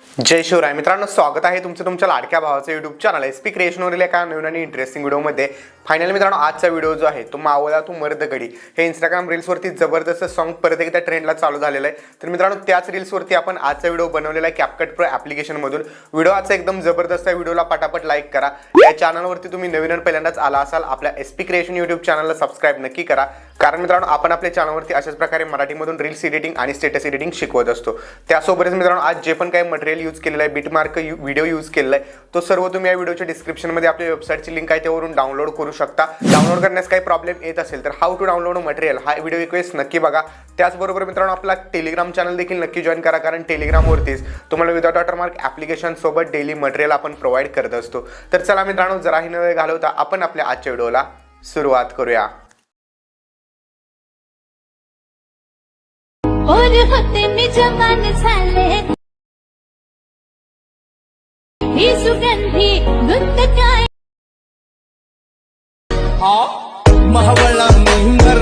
जय शिवराय. मित्रांनो स्वागत आहे तुमचं तुमच्या लाडक्या भावाचं युट्यूब चॅनल एस पी क्रिएशनवरील एका नवीन आणि इंटरेस्टिंग व्हिडिओमध्ये फायनल मित्रांनो आजचा व्हिडिओ जो आहे तो मावला तू मर्द गडी. हे इंस्टाग्राम रील्सवरती जबरदस्त सॉन्ग परत एकदा ट्रेंडला चालू झालेलं आहे. तर मित्रांनो त्याच रील्सवरती आपण आजचा व्हिडिओ बनवलेला आहे कॅपकट प्रो ॲप्लिकेशनमधून व्हिडिओ आजचा एकदम जबरदस्त आहे व्हिडिओला पटापट लाईक करा. या चॅनलवरती तुम्ही नवीन पहिल्यांदाच आला असाल आपल्या एस पी क्रिएशन यूट्यूब चॅनलला सबस्क्राईब नक्की करा. कारण मित्रांनो आपण आपल्या चॅनलवरती अशाच प्रकारे मराठीमधून रील्स एडिटिंग आणि स्टेटस एडिटिंग शिकवत असतो. त्यासोबतच मित्रांनो आज जे पण काही मटेरियल यूज केलेलं आहे बीटमार्क व्हिडिओ यूज केलेला आहे तो सर्व तुम्ही या व्हिडिओच्या डिस्क्रिप्शनमध्ये आपल्या वेबसाईटची लिंक आहे त्यावरून डाउनलोड करू शकता. डाउनलोड करण्यास काही प्रॉब्लेम येत असेल तर हाऊ टू डाउनलोड मटेरियल हा व्हिडिओ रिक्वेस्ट नक्की बघा. त्याचबरोबर मित्रांनो आपला टेलिग्राम चॅनल देखील नक्की जॉईन करा कारण टेलिग्रामवरतीच तुम्हाला विदाउट वॉटरमार्क ॲप्लिकेशन सोबत डेली मटेरियल आपण प्रोव्हाइड करत असतो. तर चला मित्रांनो जराही न वेळ घालवता आपण आपल्या आजच्या व्हिडिओला सुरुवात करूया. और ही? मेहंदर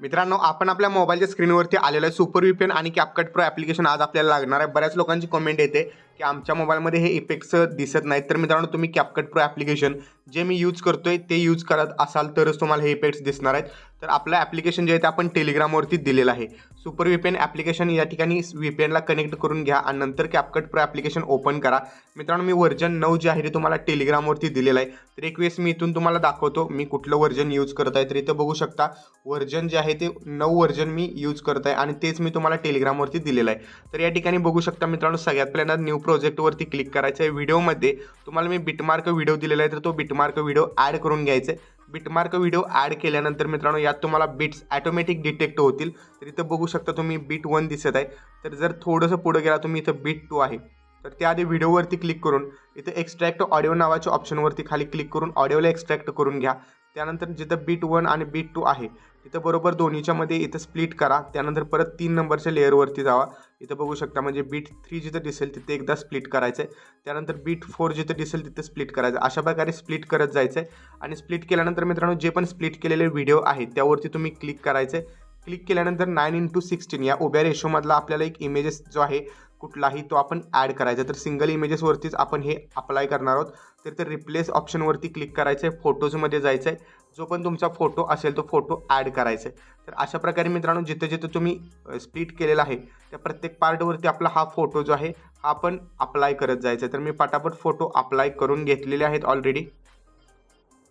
मित्रांनो आपण आपल्या मोबाईलच्या स्क्रीनवरती आलेलं आहे सुपर व्हीपीएन आणि कॅपकट प्रो ॲप्लिकेशन आज आपल्याला लागणार आहे. बऱ्याच लोकांची कमेंट येते की आमच्या मोबाईलमध्ये हे इफेक्ट्स दिसत नाहीत. तर मित्रांनो तुम्ही कॅपकट प्रो ॲप्लिकेशन जे मी यूज करतोय ते यूज करत असाल तरच तुम्हाला हे इफेक्ट्स दिसणार आहेत. तर आपलं ॲप्लिकेशन जे आहे ते आपण टेलिग्रामवरती दिलेलं आहे. सुपर व्हीपीएन ॲप्लिकेशन या ठिकाणी व्हीपीएनला कनेक्ट करून घ्या आणि नंतर कॅपकट प्रो ॲप्लिकेशन ओपन करा. मित्रांनो मी व्हर्जन नऊ जे आहे ते तुम्हाला टेलिग्रामवरती दिलेलं आहे. तर एक वेळेस मी इथून तुम्हाला दाखवतो मी कुठलं व्हर्जन यूज करत आहे. तर इथं बघू शकता व्हर्जन जे आहे ते नऊ व्हर्जन मी यूज करत आहे आणि तेच मी तुम्हाला टेलिग्रामवरती दिलेलं आहे. तर या ठिकाणी बघू शकता मित्रांनो सगळ्यात पहिल्यांदा न्यू प्रोजेक्टवरती क्लिक करायचं आहे. व्हिडिओमध्ये तुम्हाला मी बिटमार्क व्हिडिओ दिलेला आहे तर तो बिटमार्क व्हिडिओ ॲड करून घ्यायचा आहे. बिटमार्क व्हिडिओ ॲड केल्यानंतर मित्रांनो यात तुम्हाला बिट्स ॲटोमॅटिक डिटेक्ट होतील. तर इथं बघू शकता तुम्ही बीट वन दिसत आहे. तर जर थोडंसं पुढं गेला तुम्ही इथं बीट टू आहे. तर त्याआधी व्हिडिओवरती क्लिक करून इथं एक्स्ट्रॅक्ट ऑडिओ नावाच्या ऑप्शनवरती खाली क्लिक करून ऑडिओला एक्स्ट्रॅक्ट करून घ्या. त्यानंतर जिथं बीट वन आणि बीट टू आहे तिथं बरोबर दोन्हीच्या मध्ये इथं स्प्लिट करा. त्यानंतर परत तीन नंबरच्या लेअरवरती जावा. इथं बघू शकता म्हणजे बीट थ्री जिथं दिसेल तिथे एकदा स्प्लिट करायचं आहे त्यानंतर बीट फोर जिथं दिसेल तिथं स्प्लिट करायचं अशा प्रकारे स्प्लिट करत जायचं आहे आणि स्प्लिट केल्यानंतर मित्रांनो जे पण स्प्लिट केलेले व्हिडिओ आहेत त्यावरती तुम्ही क्लिक करायचं आहे क्लिक केल्यानंतर नाईन इंटू सिक्स्टीन या उभ्या रेशोमधला आपल्याला एक इमेजेस जो आहे कुठलाही तो आपण ॲड करायचा तर सिंगल इमेजेसवरतीच आपण हे अप्लाय करणार आहोत. तर ते रिप्लेस ऑप्शनवरती क्लिक करायचं आहे फोटोजमध्ये जायचं आहे जो पण तुमचा फोटो असेल तो फोटो ॲड करायचा आहे तर अशा प्रकारे मित्रांनो जिथं जिथं तुम्ही स्प्लिट केलेला आहे त्या प्रत्येक पार्टवरती आपला हा फोटो जो आहे हा आपण अप्लाय करत जायचा आहे तर मी पटापट फोटो अप्लाय करून घेतलेले आहेत ऑलरेडी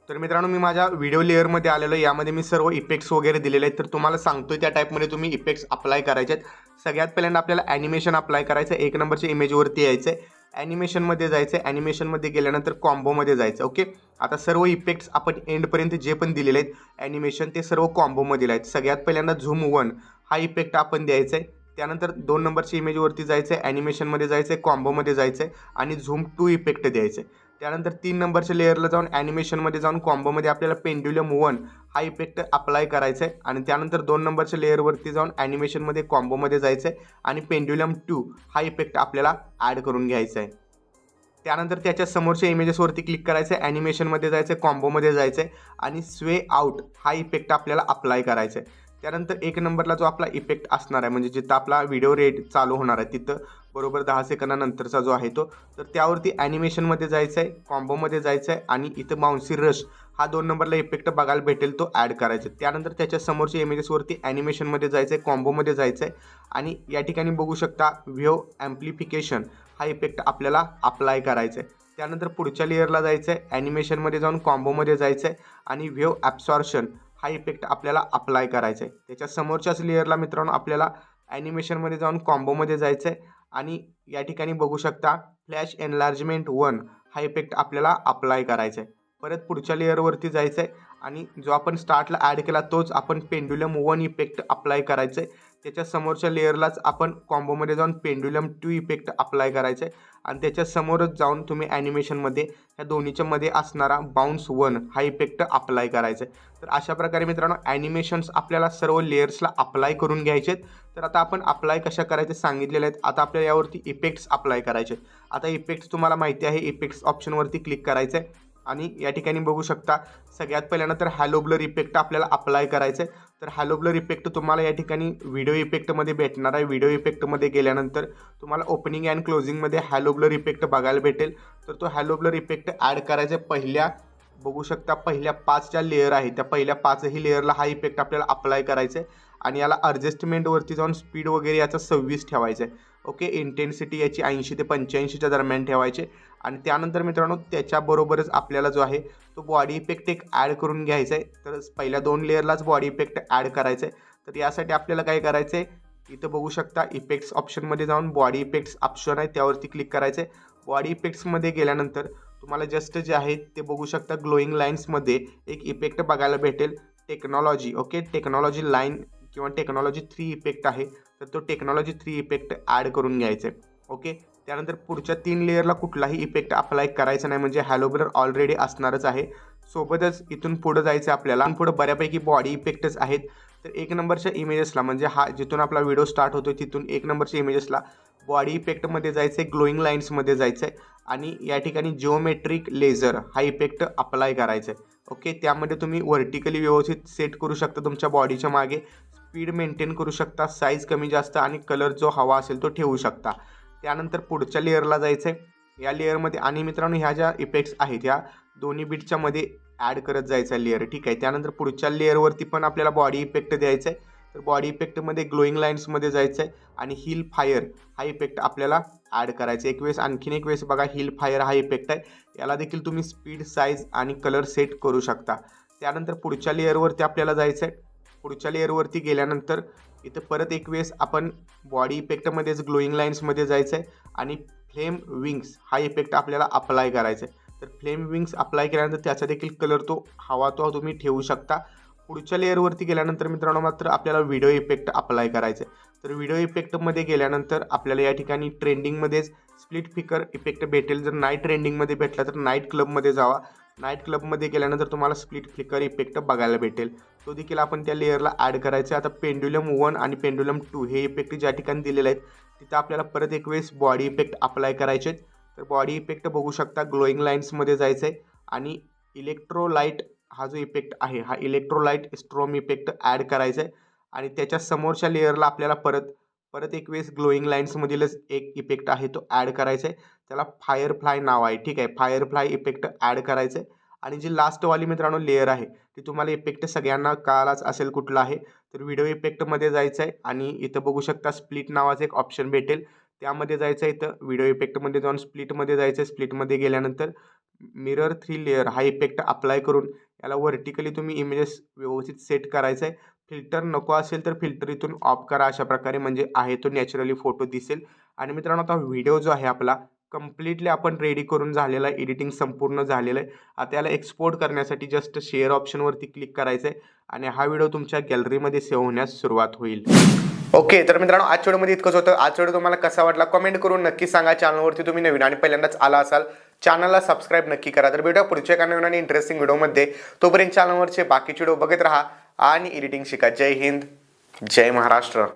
तर मित्रांनो मी माझ्या व्हिडिओ लेअरमध्ये आलेलो यामध्ये मी सर्व इफेक्ट्स वगैरे दिलेले आहेत. तर तुम्हाला सांगतोय त्या टाईपमध्ये तुम्ही इफेक्ट्स अप्लाय करायचे आहेत. सगळ्यात पहिल्यांदा आपल्याला ॲनिमेशन अप्लाय करायचं आहे. एक नंबरच्या इमेजवरती यायचं आहे. ॲनिमेशनमध्ये जायचं आहे. ॲनिमेशनमध्ये गेल्यानंतर कॉम्बोमध्ये जायचं ओके आता सर्व इफेक्ट्स आपण एंडपर्यंत जे पण दिलेले आहेत ॲनिमेशन ते सर्व कॉम्बोमध्ये आहेत. सगळ्यात पहिल्यांदा झूम वन हा इफेक्ट आपण द्यायचा आहे. त्यानंतर दोन नंबरच्या इमेजवरती जायचं आहे. ॲनिमेशनमध्ये जायचं आहे. कॉम्बोमध्ये जायचं आहे. आणि झूम टू इफेक्ट द्यायचं आहे. त्यानंतर तीन नंबरच्या लेअरला जाऊन ॲनिमेशनमध्ये जाऊन कॉम्बोमध्ये आपल्याला पेंड्युलम वन हा इफेक्ट अप्लाय करायचा आहे आणि त्यानंतर दोन नंबरच्या लेअरवरती जाऊन ॲनिमेशनमध्ये कॉम्बोमध्ये जायचं आहे आणि पेंड्युलम टू हा इफेक्ट आपल्याला ॲड करून घ्यायचा आहे त्यानंतर त्याच्या समोरच्या इमेजेसवरती क्लिक करायचं आहे ॲनिमेशनमध्ये जायचं आहे कॉम्बोमध्ये जायचं आहे आणि स्वे आउट हा इफेक्ट आपल्याला अप्लाय करायचा आहे त्यानंतर एक नंबरला जो आपला इफेक्ट असणार आहे म्हणजे जिथं आपला व्हिडिओ रेट चालू होणार आहे तिथं बरोबर दहा सेकंदानंतरचा जो आहे तो तर त्यावरती ॲनिमेशनमध्ये जायचं आहे कॉम्बोमध्ये जायचं आहे आणि इथं बाउन्सी रश हा दोन नंबरला इफेक्ट बघायला भेटेल तो ॲड करायचा आहे. त्यानंतर त्याच्या समोरच्या इमेजेसवरती ॲनिमेशनमध्ये जायचं आहे कॉम्बोमध्ये जायचं आहे आणि या ठिकाणी बघू शकता व्हिओ ॲम्प्लिफिकेशन हा इफेक्ट आपल्याला अप्लाय करायचा आहे त्यानंतर पुढच्या लेअरला जायचं आहे ॲनिमेशनमध्ये जाऊन कॉम्बोमध्ये जायचं आहे आणि व्ह्यू ॲब्सॉर्शन हा इफेक्ट आपल्याला अप्लाय करायचा आहे त्याच्या समोरच्याच लेअरला मित्रांनो आपल्याला ॲनिमेशनमध्ये जाऊन कॉम्बोमध्ये जायचं आहे आणि या ठिकाणी बघू शकता फ्लॅश एनलार्जमेंट वन हा इफेक्ट आपल्याला अप्लाय करायचा आहे परत पुढच्या लेअरवरती जायचं आहे आणि जो आपण स्टार्टला ॲड केला तोच आपण पेंड्युलम वन इफेक्ट अप्लाय करायचं आहे त्याच्या समोरच्या लेअरलाच आपण कॉम्बोमध्ये जाऊन पेंड्युलम टू इफेक्ट अप्लाय करायचं आहे आणि त्याच्या समोरच जाऊन तुम्ही ॲनिमेशनमध्ये ह्या दोन्हीच्या मध्ये असणारा बाउन्स वन हा इफेक्ट अप्लाय करायचा आहे तर अशा प्रकारे मित्रांनो ॲनिमेशन्स आपल्याला सर्व लेयर्सला अप्लाय करून घ्यायचे आहेत तर आता आपण अप्लाय कशा करायचे सांगितलेले आहेत. आता आपल्याला यावरती इफेक्ट्स अप्लाय करायचे आहेत. आता इफेक्ट्स तुम्हाला माहिती आहे इफेक्ट्स ऑप्शनवरती क्लिक करायचं आहे आणि या ठिकाणी बघू शकता सगळ्यात पहिल्यांदा तर हॅलोब्लर इफेक्ट आपल्याला अप्लाय करायचं आहे तर हॅलोब्लर इफेक्ट तुम्हाला या ठिकाणी व्हिडिओ इफेक्टमध्ये भेटणार आहे. व्हिडिओ इफेक्टमध्ये गेल्यानंतर तुम्हाला ओपनिंग अँड क्लोजिंगमध्ये हॅलोब्लर इफेक्ट बघायला भेटेल. तर तो हॅलोब्लर इफेक्ट ॲड करायचा आहे पहिल्या बघू शकता पहिल्या पाच ज्या लेअर आहे. त्या पहिल्या पाचही लेअरला हा इफेक्ट आपल्याला अप्लाय करायचा आहे आणि याला अडजस्टमेंटवरती जाऊन स्पीड वगैरे याचा सव्वीस ठेवायचं आहे ओके इंटेन्सिटी याची ऐंशी ते पंच्याऐंशीच्या दरम्यान ठेवायचे. आणि त्यानंतर मित्रांनो त्याच्याबरोबरच आपल्याला जो आहे तो बॉडी इफेक्ट एक ॲड करून घ्यायचा आहे तर पहिल्या दोन लेअरलाच बॉडी इफेक्ट ॲड करायचा आहे तर यासाठी आपल्याला काय करायचं आहे इथं बघू शकता इफेक्ट्स ऑप्शनमध्ये जाऊन बॉडी इफेक्ट्स ऑप्शन आहे त्यावरती क्लिक करायचं आहे बॉडी इफेक्ट्समध्ये गेल्यानंतर तुम्हाला जस्ट जे आहे ते बघू शकता ग्लोईंग लाईन्समध्ये एक इफेक्ट बघायला भेटेल. टेक्नॉलॉजी ओके टेक्नॉलॉजी लाईन किंवा टेक्नॉलॉजी थ्री इफेक्ट आहे तर तो टेक्नॉलॉजी थ्री इफेक्ट ॲड करून घ्यायचं. आहे ओके त्यानंतर पुढच्या तीन लेअरला कुठलाही इफेक्ट अप्लाय करायचा नाही म्हणजे हॅलोब्लर ऑलरेडी असणारच आहे. सोबतच इथून पुढं जायचं आहे आपल्याला. आणि पुढं बऱ्यापैकी बॉडी इफेक्टच आहेत. तर एक नंबरच्या इमेजेसला म्हणजे हा जिथून आपला व्हिडिओ स्टार्ट होतो तिथून एक नंबरच्या इमेजेसला बॉडी इफेक्टमध्ये जायचं आहे ग्लोईंग लाईन्समध्ये जायचं आहे. आणि या ठिकाणी जिओमेट्रिक लेझर हा इफेक्ट अप्लाय करायचा आहे. ओके त्यामध्ये तुम्ही व्हर्टिकली व्यवस्थित सेट करू शकता तुमच्या बॉडीच्या मागे. स्पीड मेंटेन करू शकता साईज कमी जास्त आणि कलर जो हवा असेल तो ठेवू शकता. त्यानंतर पुढच्या लेअरला जायचं आहे या लेअरमध्ये आणि मित्रांनो ह्या ज्या इफेक्ट्स आहेत ह्या दोन्ही बीटच्या मध्ये ॲड करत जायचा लेअर ठीक आहे? त्यानंतर पुढच्या लेअरवरती पण आपल्याला बॉडी इफेक्ट द्यायचा आहे तर बॉडी इफेक्टमध्ये ग्लोईंग लाईन्समध्ये जायचं आहे आणि हिल फायर हा इफेक्ट आपल्याला ॲड करायचा आहे एक वेळेस आणखीन एक वेळेस बघा हिल फायर हा इफेक्ट आहे. याला देखील तुम्ही स्पीड साईज आणि कलर सेट करू शकता. त्यानंतर पुढच्या लेअरवरती आपल्याला जायचं आहे पुढच्या लेअरवरती गेल्यानंतर इथं परत एक वेळेस आपण बॉडी इफेक्टमध्येच ग्लोईंग लाईन्समध्ये जायचं आहे आणि फ्लेम विंग्स हा इफेक्ट आपल्याला अप्लाय करायचा आहे तर फ्लेम विंग्स अप्लाय केल्यानंतर त्याचा देखील कलर तो हवा तो तुम्ही ठेवू शकता. पुढच्या लेअरवरती गेल्यानंतर मित्रांनो मात्र आपल्याला व्हिडिओ इफेक्ट अप्लाय करायचं आहे तर व्हिडिओ इफेक्टमध्ये गेल्यानंतर आपल्याला या ठिकाणी ट्रेंडिंगमध्येच स्प्लिट फिकर इफेक्ट भेटेल. जर नाईट ट्रेंडिंगमध्ये भेटला तर नाईट क्लबमध्ये जावा. नाईट क्लबमध्ये गेल्यानंतर तुम्हाला स्प्लिट फ्लिकर इफेक्ट बघायला भेटेल. तो देखील आपण त्या लेअरला ॲड करायचा आहे आता पेंड्युलम वन आणि पेंड्युलम टू हे इफेक्ट ज्या ठिकाणी दिलेले आहेत तिथं आपल्याला परत एक वेळेस बॉडी इफेक्ट अप्लाय करायचे आहेत. तर बॉडी इफेक्ट बघू शकता ग्लोईंग लाईन्समध्ये जायचं आहे आणि इलेक्ट्रोलाईट हा जो इफेक्ट आहे हा इलेक्ट्रोलाईट स्ट्रॉम इफेक्ट ॲड करायचा आहे आणि त्याच्या समोरच्या लेअरला आपल्याला परत परत एक वेळेस ग्लोईंग लाईन्समधीलच एक इफेक्ट आहे तो ॲड करायचा आहे त्याला फायरफ्लाय नाव आहे. ठीक आहे? फायरफ्लाय इफेक्ट ॲड करायचं आहे आणि जी लास्टवाली मित्रांनो लेअर आहे ती तुम्हाला इफेक्ट सगळ्यांना कळालाच असेल कुठला आहे. तर व्हिडिओ इफेक्टमध्ये जायचं आहे आणि इथं बघू शकता स्प्लिट नावाचं एक ऑप्शन भेटेल. त्यामध्ये जायचं आहे इथं व्हिडिओ इफेक्टमध्ये जाऊन स्प्लिटमध्ये जायचं आहे स्प्लिटमध्ये गेल्यानंतर मिरर थ्री लेअर हा इफेक्ट अप्लाय करून याला व्हर्टिकली तुम्ही इमेजेस व्यवस्थित सेट करायचं आहे फिल्टर नको असेल तर फिल्टर इथून ऑफ करा अशा प्रकारे. म्हणजे आहे तो नॅचरली फोटो दिसेल. आणि मित्रांनो आता व्हिडिओ जो आहे आपला कम्प्लिटली आपण रेडी करून झालेला आहे. एडिटिंग संपूर्ण झालेलं आहे. आता याला एक्सपोर्ट करण्यासाठी जस्ट शेअर ऑप्शनवरती क्लिक करायचं आहे. आणि हा व्हिडिओ तुमच्या गॅलरीमध्ये सेव्ह होण्यास सुरुवात होईल. ओके तर मित्रांनो आज व्हिडिओमध्ये इतकंच होतं. आज व्हिडिओ तुम्हाला कसा वाटला कमेंट करून नक्की सांगा. चॅनलवरती तुम्ही नवीन आणि पहिल्यांदाच आला असाल चॅनलला सबस्क्राईब नक्की करा. तर भेटूया पुढच्या एका नवीन आणि इंटरेस्टिंग व्हिडिओमध्ये तोपर्यंत चॅनलवरचे बाकीचे व्हिडिओ बघत राहा आणि एडिटिंग शिका. जय हिंद जय महाराष्ट्र.